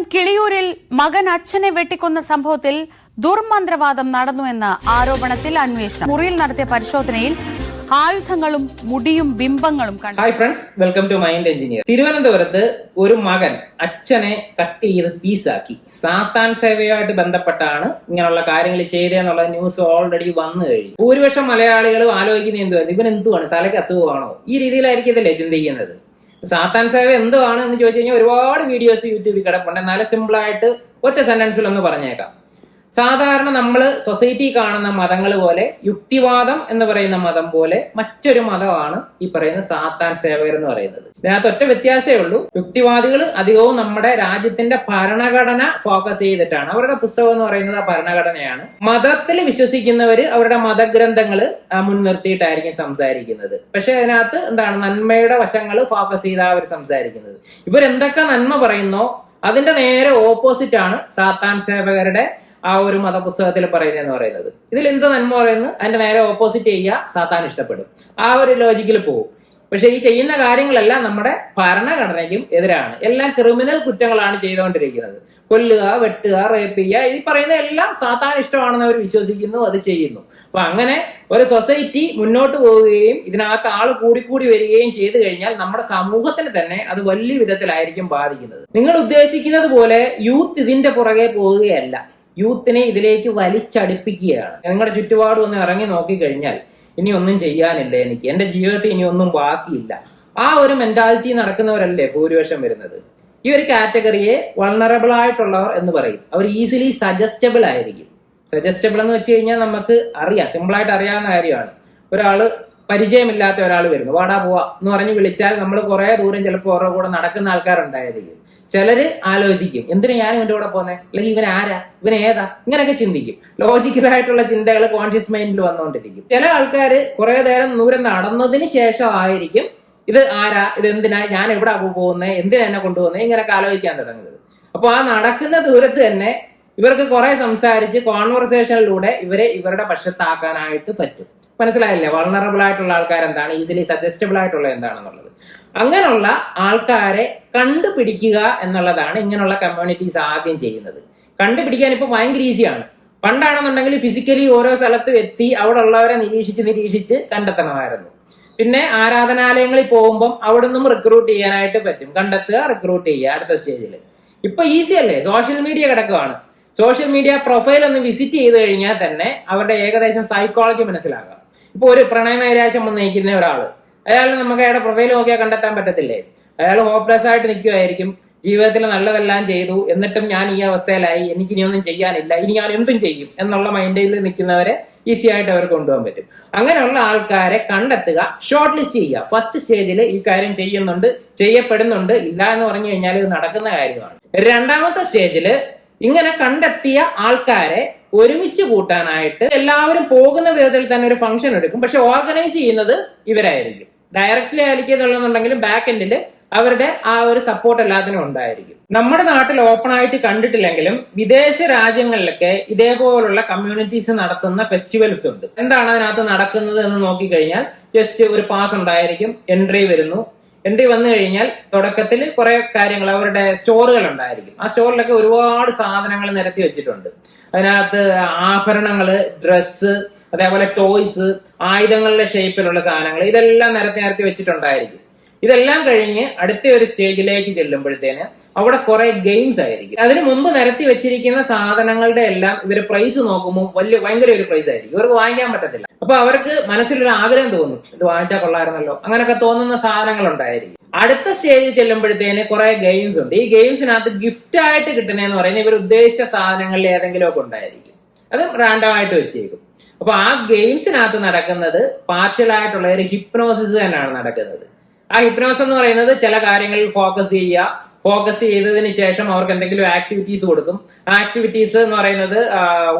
തിരുവനന്തപുരം കിളിയൂരിൽ മകൻ അച്ഛനെ വെട്ടിക്കൊന്ന സംഭവത്തിൽ ദുർമന്ത്രവാദം നടന്നുവെന്ന ആരോപണത്തിൽ അന്വേഷണം. മുറിയിൽ നടത്തിയ പരിശോധനയിൽ ആയുധങ്ങളും മുടിയും ബിംബങ്ങളും കണ്ടു. Hi friends welcome to mind engineer തിരുവനന്തപുരത്ത് ഒരു മകൻ അച്ഛനെ കട്ട് ചെയ്ത് പീസാക്കി സാത്താൻ സേവയുമായിട്ട് ബന്ധപ്പെട്ടാണ് ഇങ്ങനെയുള്ള കാര്യങ്ങൾ ചെയ്തതെന്നുള്ള ന്യൂസ് ഓൾറെഡി വന്നു കഴിഞ്ഞു. ഭൂരിപക്ഷം മലയാളികളും ആലോചിക്കുന്നത് എന്തുവായിരുന്നു ഇവൻ എന്തുവാണ്? തലയ്ക്ക് അസുഖമാണോ? ഈ രീതിയിലായിരിക്കും ഇതല്ലേ ചിന്തിക്കുന്നത്. സാത്താൻ സേവ എന്തുവാണ് എന്ന് ചോദിച്ചു കഴിഞ്ഞാൽ ഒരുപാട് വീഡിയോസ് യൂട്യൂബിൽ കിടപ്പുണ്ട്. എന്നാലും സിമ്പിൾ ആയിട്ട് ഒറ്റ സെന്റൻസിൽ ഒന്ന് പറഞ്ഞേക്കാം. സാധാരണ നമ്മൾ സൊസൈറ്റി കാണുന്ന മതങ്ങൾ പോലെ യുക്തിവാദം എന്ന് പറയുന്ന മതം പോലെ മറ്റൊരു മതമാണ് ഈ പറയുന്ന സാത്താൻ സേവകർ എന്ന് പറയുന്നത്. ഇതിനകത്ത് ഒറ്റ വ്യത്യാസമേ ഉള്ളൂ. യുക്തിവാദികൾ അധികവും നമ്മുടെ രാജ്യത്തിന്റെ ഭരണഘടന ഫോക്കസ് ചെയ്തിട്ടാണ്. അവരുടെ പുസ്തകം എന്ന് പറയുന്നത് ഭരണഘടനയാണ്. മതത്തിൽ വിശ്വസിക്കുന്നവർ അവരുടെ മതഗ്രന്ഥങ്ങൾ മുൻനിർത്തിയിട്ടായിരിക്കും സംസാരിക്കുന്നത്. പക്ഷെ അതിനകത്ത് എന്താണ്? നന്മയുടെ വശങ്ങൾ ഫോക്കസ് ചെയ്താണ് അവർ സംസാരിക്കുന്നത്. ഇവരെന്തൊക്കെ നന്മ പറയുന്നോ അതിന്റെ നേരെ ഓപ്പോസിറ്റ് ആണ് സാത്താൻ സേവകരുടെ ആ ഒരു മതപുസ്തകത്തിൽ പറയുന്നതെന്ന് പറയുന്നത്. ഇതിൽ എന്ത് നന്മ പറയുന്നു? അതിന്റെ നേരെ ഓപ്പോസിറ്റ് ചെയ്യുക സാത്താൻ ഇഷ്ടപ്പെടും. ആ ഒരു ലോജിക്കിൽ പോകും. പക്ഷെ ഈ ചെയ്യുന്ന കാര്യങ്ങളെല്ലാം നമ്മുടെ ഭരണഘടനയ്ക്കും എതിരാണ്. എല്ലാം ക്രിമിനൽ കുറ്റങ്ങളാണ് ചെയ്തുകൊണ്ടിരിക്കുന്നത്. കൊല്ലുക വെട്ടുക റേപ്പ് ചെയ്യുക ഈ പറയുന്ന എല്ലാം സാത്താൻ ഇഷ്ടമാണെന്ന് അവർ വിശ്വസിക്കുന്നു അത് ചെയ്യുന്നു. അപ്പൊ അങ്ങനെ ഒരു സൊസൈറ്റി മുന്നോട്ട് പോവുകയും ഇതിനകത്ത് ആൾ കൂടിക്കൂടി വരികയും ചെയ്തു കഴിഞ്ഞാൽ നമ്മുടെ സമൂഹത്തിന് തന്നെ അത് വലിയ വിധത്തിലായിരിക്കും ബാധിക്കുന്നത്. നിങ്ങൾ ഉദ്ദേശിക്കുന്നത് പോലെ യൂത്ത് ഇതിന്റെ പുറകെ പോവുകയല്ല. യൂത്തിനെ ഇതിലേക്ക് വലിച്ചടുപ്പിക്കുകയാണ്. നിങ്ങളുടെ ചുറ്റുപാടും ഒന്ന് ഇറങ്ങി നോക്കിക്കഴിഞ്ഞാൽ ഇനി ഒന്നും ചെയ്യാനില്ല എനിക്ക്. എന്റെ ജീവിതത്തിൽ ഇനി ഒന്നും ബാക്കിയില്ല. ആ ഒരു മെന്റാലിറ്റി നടക്കുന്നവരല്ലേ ഭൂരിപക്ഷം വരുന്നത്? ഈ ഒരു കാറ്റഗറിയെ വൾണറബിൾ ആയിട്ടുള്ളവർ എന്ന് പറയും. അവർ ഈസിലി സജസ്റ്റബിൾ ആയിരിക്കും. സജസ്റ്റബിൾ എന്ന് വെച്ച് കഴിഞ്ഞാൽ നമുക്ക് അറിയാം. സിമ്പിൾ ആയിട്ട് അറിയാവുന്ന കാര്യമാണ്. ഒരാൾ പരിചയമില്ലാത്ത ഒരാൾ വരുന്നു. വാടാ പോവാ എന്ന് പറഞ്ഞ് വിളിച്ചാൽ നമ്മൾ കുറെ ദൂരം ചിലപ്പോൾ ഓരോ കൂടെ നടക്കുന്ന ആൾക്കാരുണ്ടായിരിക്കും. ചിലര് ആലോചിക്കും എന്തിനാ ഞാൻ ഇവന്റെ കൂടെ പോന്നെ? അല്ലെങ്കിൽ ഇവൻ ആരാ? ഇവൻ ഏതാ? ഇങ്ങനെയൊക്കെ ചിന്തിക്കും. ലോജിക്കലായിട്ടുള്ള ചിന്തകൾ കോൺഷ്യസ് മൈൻഡിൽ വന്നുകൊണ്ടിരിക്കും ചില ആൾക്കാർ കുറെ നേരം ദൂരം നടന്നതിന് ശേഷമായിരിക്കും ഇത് ആരാ? ഇത് എന്തിനാ? ഞാൻ എവിടെ പോകുന്നത് എന്തിനാ എന്നെ കൊണ്ടുപോകുന്നത് ഇങ്ങനെയൊക്കെ ആലോചിക്കാൻ തുടങ്ങുന്നത്. അപ്പൊ ആ നടക്കുന്ന ദൂരത്ത് തന്നെ ഇവർക്ക് കുറെ സംസാരിച്ച് കോൺവെർസേഷനിലൂടെ ഇവരെ ഇവരുടെ പക്ഷത്താക്കാനായിട്ട് പറ്റും. മനസ്സിലായില്ലേ? വളണറബിൾ ആയിട്ടുള്ള ആൾക്കാർ എന്താണ് ഈസിലി സജസ്റ്റബിൾ ആയിട്ടുള്ള എന്താണെന്നുള്ളത്. അങ്ങനെയുള്ള ആൾക്കാരെ കണ്ടുപിടിക്കുക എന്നുള്ളതാണ് ഇങ്ങനെയുള്ള കമ്മ്യൂണിറ്റീസ് ആദ്യം ചെയ്യുന്നത്. കണ്ടുപിടിക്കാൻ ഇപ്പൊ ഭയങ്കര ഈസിയാണ് പണ്ടാണെന്നുണ്ടെങ്കിൽ ഫിസിക്കലി ഓരോ സ്ഥലത്തും എത്തി അവിടെ ഉള്ളവരെ നിരീക്ഷിച്ച് നിരീക്ഷിച്ച് കണ്ടെത്തണമായിരുന്നു. പിന്നെ ആരാധനാലയങ്ങളിൽ പോകുമ്പോൾ അവിടെ നിന്നും റിക്രൂട്ട് ചെയ്യാനായിട്ട് പറ്റും. കണ്ടെത്തുക റിക്രൂട്ട് ചെയ്യുക അടുത്ത സ്റ്റേജിൽ ഇപ്പൊ ഈസി അല്ലേ? സോഷ്യൽ മീഡിയ കിടക്കുവാണ്. സോഷ്യൽ മീഡിയ പ്രൊഫൈൽ ഒന്ന് വിസിറ്റ് ചെയ്ത് കഴിഞ്ഞാൽ തന്നെ അവരുടെ ഏകദേശം സൈക്കോളജി മനസ്സിലാക്കാം. ഇപ്പൊ ഒരു പ്രണയനൈരാശം വന്നിരിക്കുന്ന ഒരാൾ. അയാൾ നമുക്ക് അയാളുടെ പ്രൊഫൈൽ നോക്കിയാൽ കണ്ടെത്താൻ പറ്റത്തില്ലേ? അയാൾ ഹോപ്ലെസ് ആയിട്ട് നിൽക്കുമായിരിക്കും ജീവിതത്തിൽ നല്ലതെല്ലാം ചെയ്തു. എന്നിട്ടും ഞാൻ ഈ അവസ്ഥയിലായി. എനിക്ക് ഇനി ഒന്നും ചെയ്യാനില്ല. ഇനി ഞാൻ എന്തും ചെയ്യും എന്നുള്ള മൈൻഡിൽ നിൽക്കുന്നവരെ ഈസി ആയിട്ട് അവർ കൊണ്ടുപോകാൻ പറ്റും. അങ്ങനെയുള്ള ആൾക്കാരെ കണ്ടെത്തുക ഷോർട്ട് ലിസ്റ്റ് ചെയ്യുക ഫസ്റ്റ് സ്റ്റേജിൽ ഈ കാര്യം ചെയ്യുന്നുണ്ട് ചെയ്യപ്പെടുന്നുണ്ട്. ഇല്ല എന്ന് പറഞ്ഞു കഴിഞ്ഞാൽ ഇത് നടക്കുന്ന കാര്യമാണ്. രണ്ടാമത്തെ സ്റ്റേജിൽ ഇങ്ങനെ കണ്ടെത്തിയ ആൾക്കാരെ ഒരുമിച്ച് കൂട്ടാനായിട്ട് എല്ലാവരും പോകുന്ന വിധത്തിൽ തന്നെ ഒരു ഫംഗ്ഷൻ എടുക്കും. പക്ഷെ ഓർഗനൈസ് ചെയ്യുന്നത് ഇവരായിരിക്കും. ഡയറക്റ്റ്ലി ആയിരിക്കുന്നുണ്ടെങ്കിലും ബാക്ക് എൻഡിൽ അവരുടെ ആ ഒരു സപ്പോർട്ട് എല്ലാത്തിനും ഉണ്ടായിരിക്കും. നമ്മുടെ നാട്ടിൽ ഓപ്പൺ ആയിട്ട് കണ്ടിട്ടില്ലെങ്കിലും വിദേശ രാജ്യങ്ങളിലൊക്കെ ഇതേപോലുള്ള കമ്മ്യൂണിറ്റീസ് നടത്തുന്ന ഫെസ്റ്റിവൽസ് ഉണ്ട്. എന്താണ് അതിനകത്ത് നടക്കുന്നത് എന്ന് നോക്കിക്കഴിഞ്ഞാൽ ജസ്റ്റ് ഒരു പാസ് ഉണ്ടായിരിക്കും എൻട്രി വരുന്നു. എൻട്രി വന്നു കഴിഞ്ഞാൽ തുടക്കത്തിൽ കുറെ കാര്യങ്ങൾ അവരുടെ സ്റ്റോറുകൾ ഉണ്ടായിരിക്കും. ആ സ്റ്റോറിലൊക്കെ ഒരുപാട് സാധനങ്ങൾ നിരത്തി വെച്ചിട്ടുണ്ട്. അതിനകത്ത് ആഭരണങ്ങൾ ഡ്രസ്സ് അതേപോലെ ടോയ്സ് ആയുധങ്ങളുടെ ഷേപ്പിലുള്ള സാധനങ്ങൾ ഇതെല്ലാം നിരത്തി നിരത്തി വെച്ചിട്ടുണ്ടായിരിക്കും. ഇതെല്ലാം കഴിഞ്ഞ് അടുത്ത ഒരു സ്റ്റേജിലേക്ക് ചെല്ലുമ്പോഴത്തേന് അവിടെ കുറെ ഗെയിംസ് ആയിരിക്കും. അതിന് മുമ്പ് നിരത്തി വെച്ചിരിക്കുന്ന സാധനങ്ങളുടെ എല്ലാം ഇവർ പ്രൈസ് നോക്കുമ്പോൾ വലിയ ഭയങ്കര ഒരു പ്രൈസ് ആയിരിക്കും. ഇവർക്ക് വാങ്ങിക്കാൻ പറ്റത്തില്ല. അപ്പൊ അവർക്ക് മനസ്സിലൊരു ആഗ്രഹം തോന്നും. ഇത് വാങ്ങിച്ചാൽ കൊള്ളായിരുന്നല്ലോ. അങ്ങനെയൊക്കെ തോന്നുന്ന സാധനങ്ങൾ ഉണ്ടായിരിക്കും. അടുത്ത സ്റ്റേജിൽ ചെല്ലുമ്പോഴത്തേന് കുറെ ഗെയിംസ് ഉണ്ട്. ഈ ഗെയിംസിനകത്ത് ഗിഫ്റ്റ് ആയിട്ട് കിട്ടുന്നതെന്ന് പറയുന്നത് ഇവർ ഉദ്ദേശിച്ച സാധനങ്ങളിൽ ഏതെങ്കിലും ഒക്കെ ഉണ്ടായിരിക്കും. അത് റാൻഡം ആയിട്ട് വെച്ചേക്കും. അപ്പൊ ആ ഗെയിംസിനകത്ത് നടക്കുന്നത് പാർഷ്യൽ ആയിട്ടുള്ള ഒരു ഹിപ്നോസിസ് തന്നെയാണ് നടക്കുന്നത്. ആ ഹിപ്നോസ് എന്ന് പറയുന്നത് ചില കാര്യങ്ങളിൽ ഫോക്കസ് ചെയ്യുക ഫോക്കസ് ചെയ്തതിന് ശേഷം അവർക്ക് എന്തെങ്കിലും ആക്ടിവിറ്റീസ് കൊടുക്കും. ആക്ടിവിറ്റീസ് എന്ന് പറയുന്നത്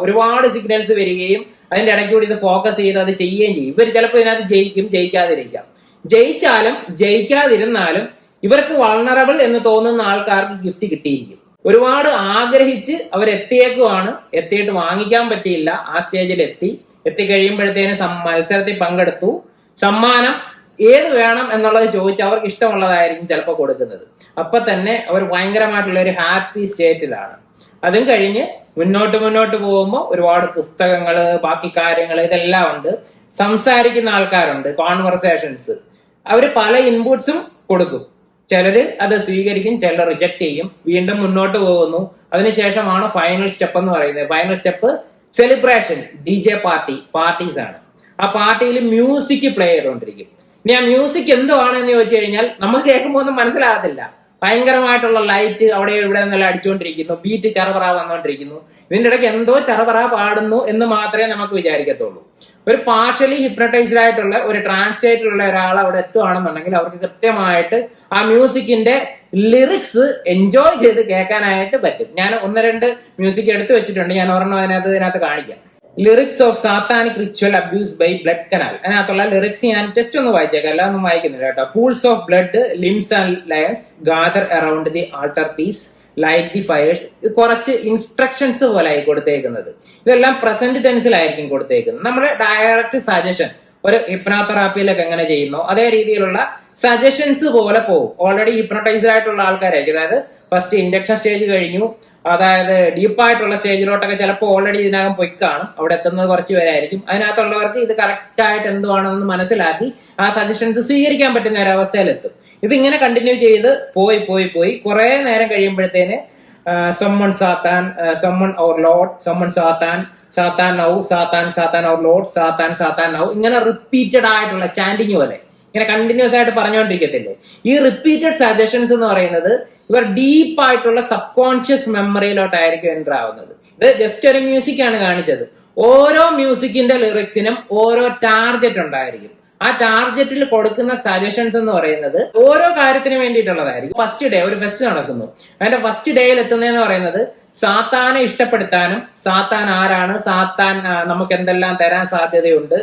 ഒരുപാട് സിഗ്നൽസ് വരികയും അതിന്റെ ഇടയ്ക്ക് കൂടി ഇത് ഫോക്കസ് ചെയ്ത് അത് ചെയ്യുകയും ചെയ്യും. ഇവർ ചിലപ്പോൾ ഇതിനകത്ത് ജയിക്കും ജയിക്കാതിരിക്കാം. ജയിച്ചാലും ജയിക്കാതിരുന്നാലും ഇവർക്ക് വളണറബിൾ എന്ന് തോന്നുന്ന ആൾക്കാർക്ക് ഗിഫ്റ്റ് കിട്ടിയിരിക്കും. ഒരുപാട് ആഗ്രഹിച്ച് അവർ എത്തിയേക്കുവാണ് എത്തിയിട്ട് വാങ്ങിക്കാൻ പറ്റിയില്ല. ആ സ്റ്റേജിൽ എത്തി. എത്തിക്കഴിയുമ്പോഴത്തേന് മത്സരത്തിൽ പങ്കെടുത്തു. സമ്മാനം ഏത് വേണം എന്നുള്ളത് ചോദിച്ച് അവർക്ക് ഇഷ്ടമുള്ളതായിരിക്കും ചിലപ്പോൾ കൊടുക്കുന്നത്. അപ്പൊ തന്നെ അവർ ഭയങ്കരമായിട്ടുള്ള ഒരു ഹാപ്പി സ്റ്റേറ്റിലാണ്. അതും കഴിഞ്ഞ് മുന്നോട്ട് മുന്നോട്ട് പോകുമ്പോൾ ഒരുപാട് പുസ്തകങ്ങൾ ബാക്കി കാര്യങ്ങൾ ഇതെല്ലാം ഉണ്ട്. സംസാരിക്കുന്ന ആൾക്കാരുണ്ട് കോൺവെർസേഷൻസ് അവർ പല ഇൻപുട്സും കൊടുക്കും. ചിലര് അത് സ്വീകരിക്കും ചിലർ റിജക്ട് ചെയ്യും. വീണ്ടും മുന്നോട്ട് പോകുന്നു. അതിനുശേഷമാണ് ഫൈനൽ സ്റ്റെപ്പ് എന്ന് പറയുന്നത്. Final step celebration D J party parties ആണ്. ആ പാർട്ടിയിൽ മ്യൂസിക് പ്ലേ ചെയ്തുകൊണ്ടിരിക്കും. ഇനി ആ മ്യൂസിക് എന്തുവാണെന്ന് ചോദിച്ചു കഴിഞ്ഞാൽ നമ്മൾ കേൾക്കുമ്പോൾ ഒന്നും മനസ്സിലാകത്തില്ല. ഭയങ്കരമായിട്ടുള്ള ലൈറ്റ് അവിടെ ഇവിടെ നിന്നെല്ലാം അടിച്ചുകൊണ്ടിരിക്കുന്നു. ബീറ്റ് ചറപറ വന്നുകൊണ്ടിരിക്കുന്നു. ഇതിന്റെ ഇടയ്ക്ക് എന്തോ ചറപറ പാടുന്നു എന്ന് മാത്രമേ നമുക്ക് വിചാരിക്കത്തുള്ളൂ. ഒരു പാർഷ്യലി ഹിപ്നട്ടൈസ്ഡ് ആയിട്ടുള്ള ഒരു ട്രാൻസ്ലേറ്ററുള്ള ഒരാൾ അവിടെ എത്തുകയാണെന്നുണ്ടെങ്കിൽ അവർക്ക് കൃത്യമായിട്ട് ആ മ്യൂസിക്കിന്റെ ലിറിക്സ് എൻജോയ് ചെയ്ത് കേൾക്കാനായിട്ട് പറ്റും. ഞാൻ ഒന്ന് രണ്ട് മ്യൂസിക് എടുത്തു വെച്ചിട്ടുണ്ട്. ഞാൻ ഒരെണ്ണം അതിനകത്ത് ഇതിനകത്ത് കാണിക്കാം. Lyrics of satanic ritual abuse by blood canal അതിനകത്തുള്ള ലിറിക്സ് ഞാൻ ജസ്റ്റ് ഒന്ന് വായിച്ചേക്കാം. എല്ലാം ഒന്നും വായിക്കുന്നില്ല കേട്ടോ. Pools of blood limbs and liars gather around the altar peace light the fires ഇത് കുറച്ച് ഇൻസ്ട്രക്ഷൻസ് പോലെ ആയി കൊടുത്തേക്കുന്നത്. ഇതെല്ലാം പ്രസന്റ് ടെൻസിലായിരിക്കും കൊടുത്തേക്കുന്നത്. നമ്മുടെ ഡയറക്റ്റ് സജഷൻ ഒരു ഹിപ്നോതെറാപ്പിയിലൊക്കെ എങ്ങനെ ചെയ്യുന്നു? അതേ രീതിയിലുള്ള സജഷൻസ് പോലെ പോകും. ഓൾറെഡി ഹിപ്നോട്ടൈസ്ഡ് ആയിട്ടുള്ള ആൾക്കാരായിരിക്കും. അതായത് ഫസ്റ്റ് ഇൻഡക്ഷൻ സ്റ്റേജ് കഴിഞ്ഞു. അതായത് ഡീപ്പായിട്ടുള്ള സ്റ്റേജിലോട്ടൊക്കെ ചിലപ്പോൾ ഓൾറെഡി ഇതിനകം പോയി കാണും. അവിടെ എത്തുന്നത് കുറച്ച് പേരായിരിക്കും. അതിനകത്തുള്ളവർക്ക് ഇത് കറക്റ്റ് ആയിട്ട് എന്തുവാണെന്ന് മനസ്സിലാക്കി ആ സജഷൻസ് സ്വീകരിക്കാൻ പറ്റുന്ന ഒരവസ്ഥയിലെത്തും. ഇതിങ്ങനെ കണ്ടിന്യൂ ചെയ്ത് പോയി പോയി പോയി കുറേ നേരം കഴിയുമ്പോഴത്തേന് സമ്മൺ സാത്താൻ someone our Lord, someone Satan, Satan now, Satan, Satan our Lord, Satan, Satan now. ഇങ്ങനെ റിപ്പീറ്റഡ് ആയിട്ടുള്ള ചാൻഡിങ് പോലെ. ഇങ്ങനെ കണ്ടിന്യൂസ് ആയിട്ട് പറഞ്ഞുകൊണ്ടിരിക്കത്തില്ലേ. ഈ റിപ്പീറ്റഡ് സജഷൻസ് എന്ന് പറയുന്നത് ഇവർ ഡീപ്പ് ആയിട്ടുള്ള സബ് കോൺഷ്യസ് മെമ്മറിയിലോട്ടായിരിക്കും എന്റർ ആവുന്നത്. ഇത് ജസ്റ്റ് ഒരു മ്യൂസിക് ആണ് കാണിച്ചത്. ഓരോ മ്യൂസിക്കിന്റെ ലിറിക്സിനും ഓരോ ടാർഗറ്റ് ഉണ്ടായിരിക്കും. ആ ടാർഗറ്റിൽ കൊടുക്കുന്ന സജഷൻസ് എന്ന് പറയുന്നത് ഓരോ കാര്യത്തിന് വേണ്ടിയിട്ടുള്ളതായിരിക്കും. ഫസ്റ്റ് ഡേ ഒരു ഫെസ്റ്റ് നടക്കുന്നു. അതിന്റെ ഫസ്റ്റ് ഡേയിൽ എത്തുന്നതെന്ന് പറയുന്നത് സാത്താനെ ഇഷ്ടപ്പെടുത്താനും സാത്താൻ ആരാണ് സാത്താൻ നമുക്ക് എന്തെല്ലാം തരാൻ സാധ്യതയുണ്ട്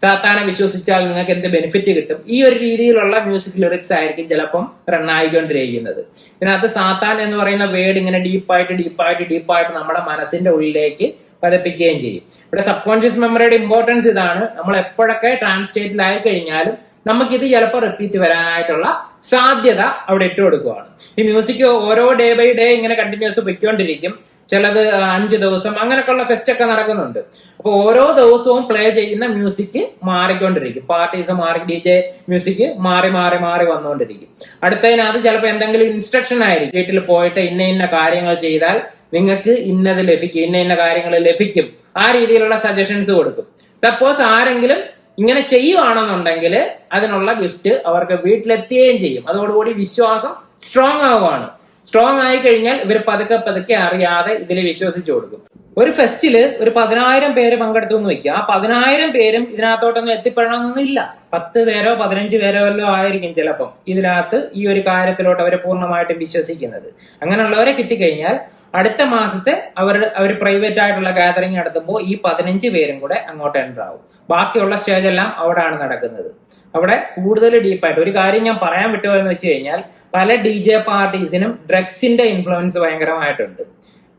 സാത്താനെ വിശ്വസിച്ചാൽ നിങ്ങൾക്ക് എന്ത് ബെനിഫിറ്റ് കിട്ടും? ഈ ഒരു രീതിയിലുള്ള മ്യൂസിക് ലിറിക്സ് ആയിരിക്കും ചിലപ്പം റൺ ആയിക്കൊണ്ടിരിക്കുന്നത്. ഇതിനകത്ത് സാത്താൻ എന്ന് പറയുന്ന വേർഡ് ഇങ്ങനെ ഡീപ്പായിട്ട് ഡീപ്പായിട്ട് ഡീപ്പായിട്ട് നമ്മുടെ മനസ്സിന്റെ ഉള്ളിലേക്ക് പതിപ്പിക്കുകയും ചെയ്യും. ഇവിടെ സബ് കോൺഷ്യസ് മെമ്മറിയുടെ ഇമ്പോർട്ടൻസ് ഇതാണ്. നമ്മൾ എപ്പോഴൊക്കെ ട്രാൻസ്ലേറ്റിലായി കഴിഞ്ഞാലും നമുക്കിത് ചിലപ്പോൾ റിപ്പീറ്റ് വരാനായിട്ടുള്ള സാധ്യത അവിടെ ഇട്ട് കൊടുക്കുകയാണ് ഈ മ്യൂസിക് ഓരോ ഡേ ബൈ ഡേ ഇങ്ങനെ കണ്ടിന്യൂസ് പൊയ്ക്കൊണ്ടിരിക്കും. ചിലത് അഞ്ച് ദിവസം അങ്ങനെയൊക്കെയുള്ള ഫെസ്റ്റ് ഒക്കെ നടക്കുന്നുണ്ട്. അപ്പൊ ഓരോ ദിവസവും പ്ലേ ചെയ്യുന്ന മ്യൂസിക് മാറിക്കൊണ്ടിരിക്കും. പാർട്ടീസ് മാറി ഡി ജെ മ്യൂസിക് മാറി മാറി മാറി വന്നുകൊണ്ടിരിക്കും. അടുത്തതിനകത്ത് ചിലപ്പോൾ എന്തെങ്കിലും ഇൻസ്ട്രക്ഷൻ ആയിരിക്കും. വീട്ടിൽ പോയിട്ട് ഇന്ന ഇന്ന കാര്യങ്ങൾ ചെയ്താൽ നിങ്ങൾക്ക് ഇന്നത് ലഭിക്കും ഇന്ന ഇന്ന കാര്യങ്ങൾ ലഭിക്കും. ആ രീതിയിലുള്ള സജഷൻസ് കൊടുക്കും. സപ്പോസ് ആരെങ്കിലും ഇങ്ങനെ ചെയ്യുവാണെന്നുണ്ടെങ്കിൽ അതിനുള്ള ഗിഫ്റ്റ് അവർക്ക് വീട്ടിലെത്തുകയും ചെയ്യും. അതോടുകൂടി വിശ്വാസം സ്ട്രോങ് ആവുകയാണ് സ്ട്രോങ് ആയി കഴിഞ്ഞാൽ ഇവർ പതുക്കെ പതുക്കെ അറിയാതെ ഇതിൽ വിശ്വസിച്ചു കൊടുക്കും. ഒരു ഫെസ്റ്റിൽ ഒരു പതിനായിരം പേര് പങ്കെടുത്തു എന്ന് വെക്കുക. ആ പതിനായിരം പേരും ഇതിനകത്തോട്ടൊന്നും എത്തിപ്പെടണമെന്നില്ല. പത്ത് പേരോ പതിനഞ്ച് പേരോ വല്ലോ ആയിരിക്കും ചിലപ്പം ഇതിനകത്ത് ഈ ഒരു കാര്യത്തിലോട്ട് അവരെ പൂർണമായിട്ടും വിശ്വസിക്കുന്നത്. അങ്ങനെയുള്ളവരെ കിട്ടിക്കഴിഞ്ഞാൽ അടുത്ത മാസത്തെ അവർ അവർ പ്രൈവറ്റ് ആയിട്ടുള്ള ഗാദറിംഗ് നടത്തുമ്പോൾ ഈ പതിനഞ്ച് പേരും കൂടെ അങ്ങോട്ട് എന്റർ ആവും. ബാക്കിയുള്ള സ്റ്റേജ് എല്ലാം അവിടെയാണ് നടക്കുന്നത്. അവിടെ കൂടുതൽ ഡീപ്പായിട്ട് ഒരു കാര്യം ഞാൻ പറയാൻ വിട്ടുപോയെന്ന് വെച്ച് കഴിഞ്ഞാൽ പല ഡി ജെ പാർട്ടീസിനും ഡ്രഗ്സിന്റെ ഇൻഫ്ലുവൻസ് ഭയങ്കരമായിട്ടുണ്ട്.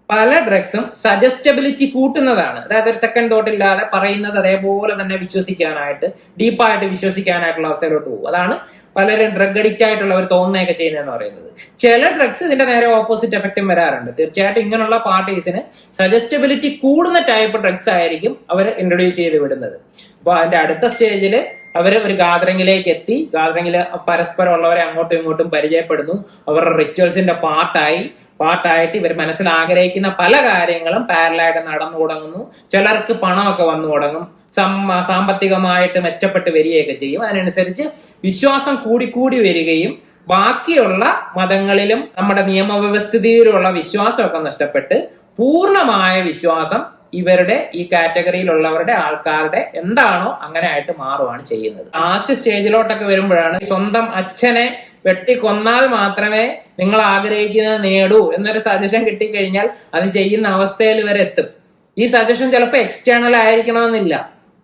പല ഡ്രഗ്സും സജസ്റ്റബിലിറ്റി കൂട്ടുന്നതാണ്. അതായത് ഒരു സെക്കൻഡ് തോട്ട് ഇല്ലാതെ പറയുന്നത് അതേപോലെ തന്നെ വിശ്വസിക്കാനായിട്ട് ഡീപ്പായിട്ട് വിശ്വസിക്കാനായിട്ടുള്ള അവസ്ഥയിലോട്ട് പോകും. അതാണ് പലരും ഡ്രഗ് അഡിക്റ്റ് ആയിട്ടുള്ളവർ തോന്നുന്നതൊക്കെ ചെയ്യുന്നതെന്ന് പറയുന്നത്. ചില ഡ്രഗ്സ് ഇതിന്റെ നേരെ ഓപ്പോസിറ്റ് എഫക്റ്റും വരാറുണ്ട്. തീർച്ചയായിട്ടും ഇങ്ങനെയുള്ള പാർട്ടീസിന് സജസ്റ്റബിലിറ്റി കൂടുന്ന ടൈപ്പ് ഡ്രഗ്സ് ആയിരിക്കും അവർ ഇൻട്രൊഡ്യൂസ് ചെയ്ത് വിടുന്നത്. അപ്പോൾ അതിന്റെ അടുത്ത സ്റ്റേജിൽ അവർ ഒരു ഗാദറിംഗിലേക്ക് എത്തി. ഗാദറിംഗിൽ പരസ്പരം ഉള്ളവരെ അങ്ങോട്ടും ഇങ്ങോട്ടും പരിചയപ്പെടുന്നു. അവരുടെ റിച്വൽസിന്റെ പാർട്ടായി പാർട്ടായിട്ട് ഇവർ മനസ്സിൽ ആഗ്രഹിക്കുന്ന പല കാര്യങ്ങളും പാരലായിട്ട് നടന്നു തുടങ്ങുന്നു. ചിലർക്ക് പണമൊക്കെ വന്നു തുടങ്ങും. സാമ്പത്തികമായിട്ട് മെച്ചപ്പെട്ട് വരികയൊക്കെ ചെയ്യും. അതിനനുസരിച്ച് വിശ്വാസം കൂടിക്കൂടി വരികയും ബാക്കിയുള്ള മതങ്ങളിലും നമ്മുടെ നിയമവ്യവസ്ഥിതിയിലുള്ള വിശ്വാസമൊക്കെ നഷ്ടപ്പെട്ട് പൂർണമായ വിശ്വാസം ഇവരുടെ ഈ കാറ്റഗറിയിലുള്ളവരുടെ ആൾക്കാരുടെ എന്താണോ അങ്ങനെ ആയിട്ട് മാറുവാണ് ചെയ്യുന്നത്. ലാസ്റ്റ് സ്റ്റേജിലോട്ടൊക്കെ വരുമ്പോഴാണ് സ്വന്തം അച്ഛനെ വെട്ടിക്കൊന്നാൽ മാത്രമേ നിങ്ങൾ ആഗ്രഹിക്കുന്നത് നേടൂ എന്നൊരു സജഷൻ കിട്ടിക്കഴിഞ്ഞാൽ അത് ചെയ്യുന്ന അവസ്ഥയിൽ വരെ എത്തും. ഈ സജഷൻ ചിലപ്പോൾ എക്സ്റ്റേണൽ ആയിരിക്കണമെന്നില്ല.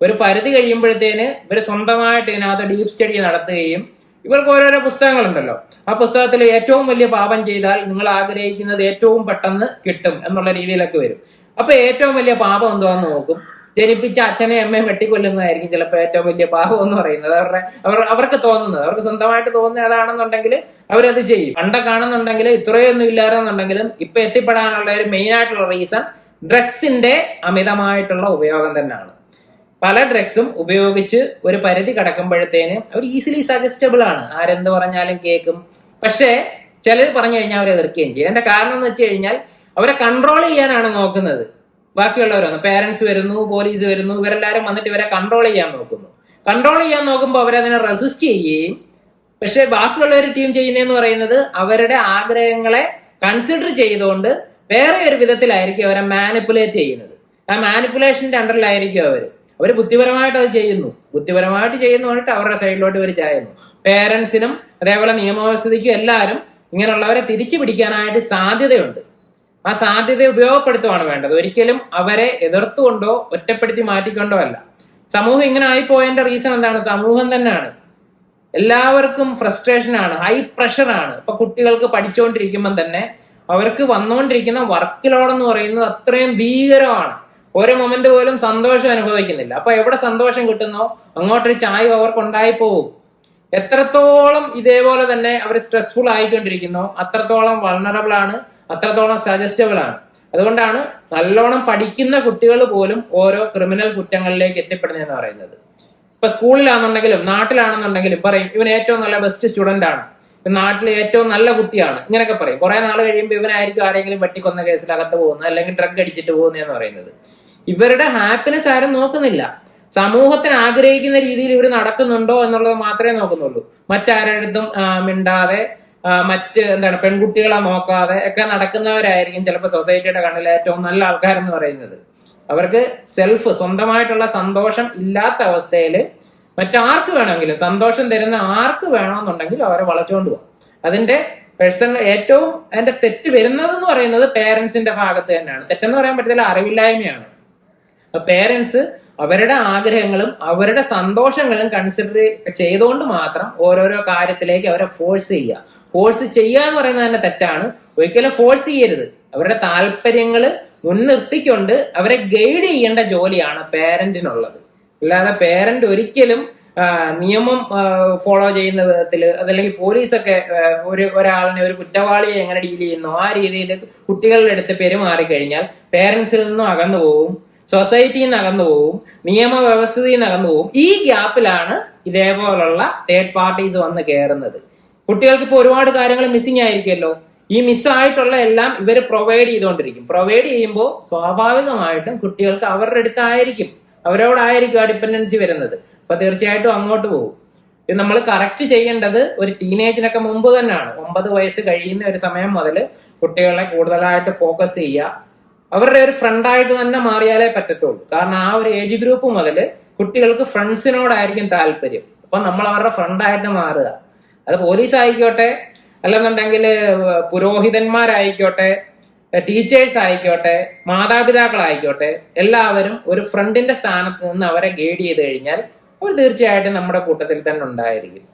ഒരു പരിധി കഴിയുമ്പോഴത്തേന് ഇവർ സ്വന്തമായിട്ട് ഇതിനകത്ത് ഡീപ് സ്റ്റഡി നടത്തുകയും ഇവർക്ക് ഓരോരോ പുസ്തകങ്ങളുണ്ടല്ലോ. ആ പുസ്തകത്തിൽ ഏറ്റവും വലിയ പാപം ചെയ്താൽ നിങ്ങൾ ആഗ്രഹിക്കുന്നത് ഏറ്റവും പെട്ടെന്ന് കിട്ടും എന്നുള്ള രീതിയിലൊക്കെ വരും. അപ്പൊ ഏറ്റവും വലിയ പാപം എന്തുവാന്ന് നോക്കും. ജനിപ്പിച്ച അച്ഛനെ അമ്മയും വെട്ടിക്കൊല്ലുന്നതായിരിക്കും ചിലപ്പോൾ ഏറ്റവും വലിയ പാപം എന്ന് പറയുന്നത്. അവരുടെ അവർ അവർക്ക് തോന്നുന്നത്. അവർക്ക് സ്വന്തമായിട്ട് തോന്നുന്ന അതാണെന്നുണ്ടെങ്കിൽ അവരത് ചെയ്യും. പണ്ടൊക്കെ ആണെന്നുണ്ടെങ്കിൽ ഇത്രയൊന്നും ഇല്ലായിരുന്നുണ്ടെങ്കിലും ഇപ്പൊ എത്തിപ്പെടാനുള്ള ഒരു മെയിൻ ആയിട്ടുള്ള റീസൺ ഡ്രഗ്സിന്റെ അമിതമായിട്ടുള്ള ഉപയോഗം തന്നെയാണ്. പല ഡ്രഗ്സും ഉപയോഗിച്ച് ഒരു പരിധി കടക്കുമ്പോഴത്തേന് അവർ ഈസിലി സജസ്റ്റബിൾ ആണ്. ആരെന്ത് പറഞ്ഞാലും കേൾക്കും പക്ഷേ ചിലർ പറഞ്ഞു കഴിഞ്ഞാൽ അവരെ എതിർക്കുകയും ചെയ്യും. അതിന്റെ കാരണം എന്ന് വെച്ച് കഴിഞ്ഞാൽ അവരെ കൺട്രോൾ ചെയ്യാനാണ് നോക്കുന്നത്. ബാക്കിയുള്ളവരൊന്ന് പേരൻസ് വരുന്നു പോലീസ് വരുന്നു ഇവരെല്ലാരും വന്നിട്ട് ഇവരെ കൺട്രോൾ ചെയ്യാൻ നോക്കുന്നു. കൺട്രോൾ ചെയ്യാൻ നോക്കുമ്പോൾ അവരതിനെ റെസിസ്റ്റ് ചെയ്യുകയും പക്ഷെ ബാക്കിയുള്ള ഒരു ടീം ചെയ്യുന്നതെന്ന് പറയുന്നത് അവരുടെ ആഗ്രഹങ്ങളെ കൺസിഡർ ചെയ്തുകൊണ്ട് വേറെ ഒരു വിധത്തിലായിരിക്കും അവരെ മാനിപ്പുലേറ്റ് ചെയ്യുന്നത്. ആ മാനിപ്പുലേഷന്റെ അണ്ടറിലായിരിക്കും അവർ അവർ ബുദ്ധിപരമായിട്ട് അത് ചെയ്യുന്നു. ബുദ്ധിപരമായിട്ട് ചെയ്യുന്നു പറഞ്ഞിട്ട് അവരുടെ സൈഡിലോട്ട് ഇവർ ചായുന്നു. പേരൻസിനും അതേപോലെ നിയമവ്യവസ്ഥയ്ക്കും എല്ലാവരും ഇങ്ങനെയുള്ളവരെ തിരിച്ചു പിടിക്കാനായിട്ട് സാധ്യതയുണ്ട്. ആ സാധ്യത ഉപയോഗപ്പെടുത്തുകയാണ് വേണ്ടത്. ഒരിക്കലും അവരെ എതിർത്തുകൊണ്ടോ ഒറ്റപ്പെടുത്തി മാറ്റിക്കൊണ്ടോ അല്ല. സമൂഹം ഇങ്ങനെ ആയിപ്പോയതിന്റെ റീസൺ എന്താണ്? സമൂഹം തന്നെയാണ്. എല്ലാവർക്കും ഫ്രസ്ട്രേഷൻ ആണ് ഹൈ പ്രഷർ ആണ്. ഇപ്പൊ കുട്ടികൾക്ക് പഠിച്ചുകൊണ്ടിരിക്കുമ്പോൾ തന്നെ അവർക്ക് വന്നുകൊണ്ടിരിക്കുന്ന വർക്ക് ലോഡ് എന്ന് പറയുന്നത് അത്രയും ഭീകരമാണ്. ഒരു മൊമെന്റ് പോലും സന്തോഷം അനുഭവിക്കുന്നില്ല. അപ്പൊ എവിടെ സന്തോഷം കിട്ടുന്നോ? അങ്ങോട്ടൊരു ചായ അവർക്ക് ഉണ്ടായി പോകും എത്രത്തോളം ഇതേപോലെ തന്നെ അവർ സ്ട്രെസ്ഫുൾ ആയിക്കൊണ്ടിരിക്കുന്നോ അത്രത്തോളം വൾണറബിൾ ആണ്. അത്രത്തോളം സജസ്റ്റബിൾ ആണ് അതുകൊണ്ടാണ് നല്ലോണം പഠിക്കുന്ന കുട്ടികൾ പോലും ഓരോ ക്രിമിനൽ കുറ്റങ്ങളിലേക്ക് എത്തിപ്പെടുന്നതെന്ന് പറയുന്നത്. ഇപ്പൊ സ്കൂളിലാണെന്നുണ്ടെങ്കിലും നാട്ടിലാണെന്നുണ്ടെങ്കിലും പറയും ഇവൻ ഏറ്റവും നല്ല ബെസ്റ്റ് സ്റ്റുഡന്റ് ആണ്. നാട്ടിൽ ഏറ്റവും നല്ല കുട്ടിയാണ്. ഇങ്ങനെയൊക്കെ പറയും. കുറെ നാൾ കഴിയുമ്പോൾ ഇവനായിരിക്കും ആരെങ്കിലും വെട്ടിക്കൊന്ന കേസിൽ അകത്ത് പോകുന്നത് അല്ലെങ്കിൽ ഡ്രഗ് അടിച്ചിട്ട് പോകുന്നതെന്ന് പറയുന്നത്. ഇവരുടെ ഹാപ്പിനെസ് ആരും നോക്കുന്നില്ല. സമൂഹത്തിന് ആഗ്രഹിക്കുന്ന രീതിയിൽ ഇവർ നടക്കുന്നുണ്ടോ എന്നുള്ളത് മാത്രമേ നോക്കുന്നുള്ളൂ. മറ്റാരടുത്തും മിണ്ടാതെ മറ്റ് എന്താണ് പെൺകുട്ടികളെ നോക്കാതെ ഒക്കെ നടക്കുന്നവരായിരിക്കും ചിലപ്പോൾ സൊസൈറ്റിയുടെ കണ്ണിൽ ഏറ്റവും നല്ല ആൾക്കാരെന്ന് പറയുന്നത്. അവർക്ക് സെൽഫ് സ്വന്തമായിട്ടുള്ള സന്തോഷം ഇല്ലാത്ത അവസ്ഥയിൽ മറ്റാർക്ക് വേണമെങ്കിലും സന്തോഷം തരുന്ന ആർക്ക് വേണമെന്നുണ്ടെങ്കിൽ അവരെ വളച്ചുകൊണ്ട് പോകും. അതിന്റെ പേഴ്സൺ ഏറ്റവും അതിന്റെ തെറ്റ് വരുന്നത് എന്ന് പറയുന്നത് പേരൻസിന്റെ ഭാഗത്ത് തന്നെയാണ്. തെറ്റെന്ന് പറയാൻ പറ്റത്തില്ല അറിവില്ലായ്മയാണ്. പേരൻസ് അവരുടെ ആഗ്രഹങ്ങളും അവരുടെ സന്തോഷങ്ങളും കൺസിഡർ ചെയ്തുകൊണ്ട് മാത്രം ഓരോരോ കാര്യത്തിലേക്ക് അവരെ ഫോഴ്സ് ചെയ്യുക. ഫോഴ്സ് ചെയ്യുക എന്ന് പറയുന്നത് തന്നെ തെറ്റാണ്. ഒരിക്കലും ഫോഴ്സ് ചെയ്യരുത്. അവരുടെ താല്പര്യങ്ങൾ മുൻനിർത്തിക്കൊണ്ട് അവരെ ഗൈഡ് ചെയ്യേണ്ട ജോലിയാണ് പേരന്റിനുള്ളത് അല്ലാതെ പേരന്റ് ഒരിക്കലും നിയമം ഫോളോ ചെയ്യുന്ന വിധത്തിൽ അതല്ലെങ്കിൽ പോലീസൊക്കെ ഒരു ഒരാളിനെ ഒരു കുറ്റവാളിയെ എങ്ങനെ ഡീൽ ചെയ്യുന്നു ആ രീതിയിൽ കുട്ടികളുടെ അടുത്ത് പെരുമാറി കഴിഞ്ഞാൽ പേരൻസിൽ നിന്നും അകന്നു പോകും സൊസൈറ്റിയിൽ നടന്നു പോകും നിയമവ്യവസ്ഥയിൽ നടന്നു പോകും ഈ ഗ്യാപ്പിലാണ് ഇതേപോലുള്ള തേർഡ് പാർട്ടീസ് വന്ന് കയറുന്നത് കുട്ടികൾക്ക് ഇപ്പോൾ ഒരുപാട് കാര്യങ്ങൾ മിസ്സിംഗ് ആയിരിക്കുമല്ലോ. ഈ മിസ്സായിട്ടുള്ള എല്ലാം ഇവർ പ്രൊവൈഡ് ചെയ്തുകൊണ്ടിരിക്കും. പ്രൊവൈഡ് ചെയ്യുമ്പോൾ സ്വാഭാവികമായിട്ടും കുട്ടികൾക്ക് അവരുടെ അടുത്തായിരിക്കും. അവരോടായിരിക്കും ആ ഡിപ്പെൻഡൻസി വരുന്നത്. അപ്പൊ തീർച്ചയായിട്ടും അങ്ങോട്ട് പോകും. ഇത് നമ്മൾ കറക്റ്റ് ചെയ്യേണ്ടത് ഒരു ടീനേജിനൊക്കെ മുമ്പ് തന്നെയാണ്. ഒമ്പത് വയസ്സ് കഴിയുന്ന ഒരു സമയം മുതൽ കുട്ടികളെ കൂടുതലായിട്ട് ഫോക്കസ് ചെയ്യുക. അവരുടെ ഒരു ഫ്രണ്ടായിട്ട് തന്നെ മാറിയാലേ പറ്റത്തുള്ളൂ. കാരണം ആ ഒരു ഏജ് ഗ്രൂപ്പ് മുതൽ കുട്ടികൾക്ക് ഫ്രണ്ട്സിനോടായിരിക്കും താല്പര്യം. അപ്പൊ നമ്മൾ അവരുടെ ഫ്രണ്ടായിട്ട് മാറുക. അത് പോലീസ് ആയിക്കോട്ടെ അല്ലെന്നുണ്ടെങ്കിൽ പുരോഹിതന്മാരായിക്കോട്ടെ ടീച്ചേഴ്സ് ആയിക്കോട്ടെ മാതാപിതാക്കളായിക്കോട്ടെ എല്ലാവരും ഒരു ഫ്രണ്ടിന്റെ സ്ഥാനത്ത് നിന്ന് അവരെ ഗൈഡ് ചെയ്ത് കഴിഞ്ഞാൽ അവർ തീർച്ചയായിട്ടും നമ്മുടെ കൂട്ടത്തിൽ തന്നെ ഉണ്ടായിരിക്കും.